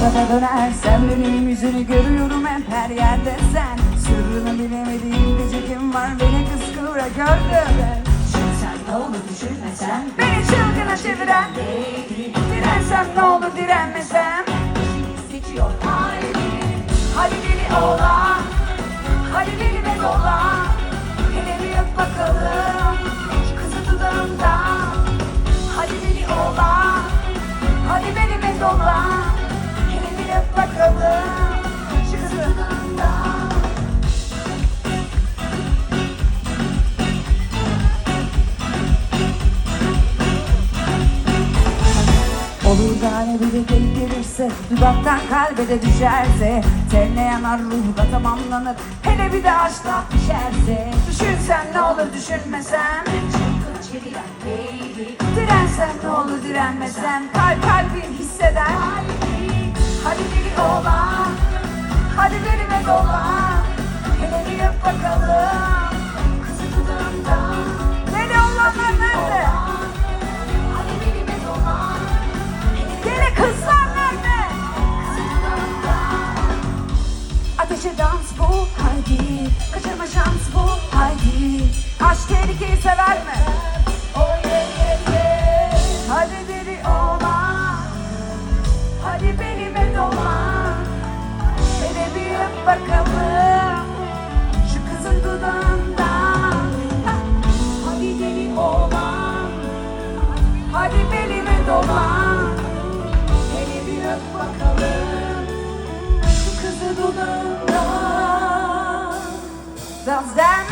Hayallerinin yüzünü görüyorum hep her yerde sen. Sırrını bilemediğim gece kim var beni kıskıvra gördüm Düşünsen ne olur düşünmesen Beni çılgına çeviren. Dirensem ne olur direnmesem? Seçiyor kalbi Hadi deli oğlan. Hadi delime dolan Olur da ne biri denk gelirse Dudaktan kalbe de düşerse Tenle yanar ruh da tamamlanır. Hele bir de aşkla pişerse. Düşünsem ne olur düşünmesem. Dirensem ne olur direnmesem. Kalp kalbim hisseder. Hadi deli oğlan. Hadi delime dolan Delice dans bu haydi. Kaçırma şans bu haydi. Aşk tehlikeyi sever mi? Oh yeah yeah yeah. Hadi deli olan Hadi benime dolan Hele bir öp bakalım. Şu kızın dudağından. Hadi deli olan Hadi belime dolan Hele bir öp bakalım. Kızı dudağından. comes